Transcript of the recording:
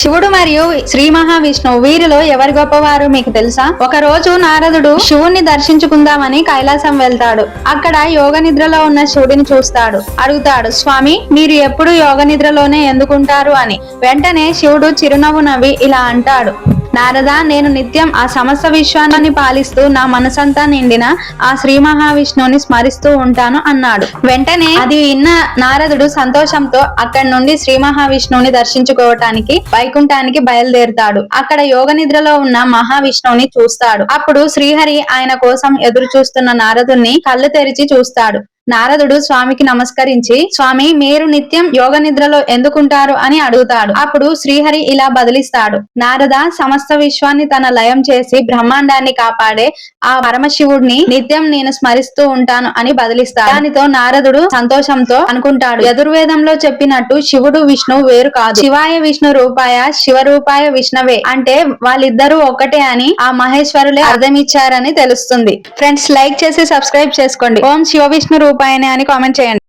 శివుడు మరియు శ్రీ మహావిష్ణువు వీరిలో ఎవరి గొప్పవారు మీకు తెలుసా? ఒక రోజు నారదుడు శివుణ్ణి దర్శించుకుందామని కైలాసం వెళ్తాడు. అక్కడ యోగ నిద్రలో ఉన్న శివుడిని చూస్తాడు. అడుగుతాడు స్వామి మీరు ఎప్పుడు యోగ నిద్రలోనే ఎందుకుంటారు? అని. వెంటనే శివుడు చిరునవ్వు నవ్వి ఇలా అంటాడు. నారద నేను నిత్యం ఆ సమస్త విశ్వాన్ని పాలిస్తూ నా మనసంతా నిండిన ఆ శ్రీ మహావిష్ణువుని స్మరిస్తూ ఉంటాను అన్నాడు. వెంటనే అది విన్న నారదుడు సంతోషంతో అక్కడి నుండి శ్రీ మహావిష్ణువుని దర్శించుకోవటానికి వైకుంఠానికి బయలుదేరుతాడు. అక్కడ యోగ నిద్రలో ఉన్న మహావిష్ణువుని చూస్తాడు. అప్పుడు శ్రీహరి ఆయన కోసం ఎదురు చూస్తున్న నారదుని కళ్ళు తెరిచి చూస్తాడు. నారదుడు స్వామికి నమస్కరించి స్వామి మీరు నిత్యం యోగ నిద్రలో ఎందుకుంటారు? అని అడుగుతాడు. అప్పుడు శ్రీహరి ఇలా బదిలిస్తాడు. నారద సమస్త విశ్వాన్ని తన లయం చేసి బ్రహ్మాండాన్ని కాపాడే ఆ పరమశివుడిని నిత్యం నేను స్మరిస్తూ ఉంటాను అని బదిలిస్తాడు. దానితో నారదుడు సంతోషంతో అనుకుంటాడు. యదుర్వేదంలో చెప్పినట్టు శివుడు విష్ణువు వేరు కాదు. శివాయ విష్ణు రూపాయ శివరూపాయ విష్ణువే విష్ణవే అంటే వాళ్ళిద్దరూ ఒక్కటే అని ఆ మహేశ్వరులే అర్థమిచ్చారని తెలుస్తుంది. ఫ్రెండ్స్ లైక్ చేసి సబ్స్క్రైబ్ చేసుకోండి. ఓం శివ విష్ణు పైన అని కామెంట్ చేయండి.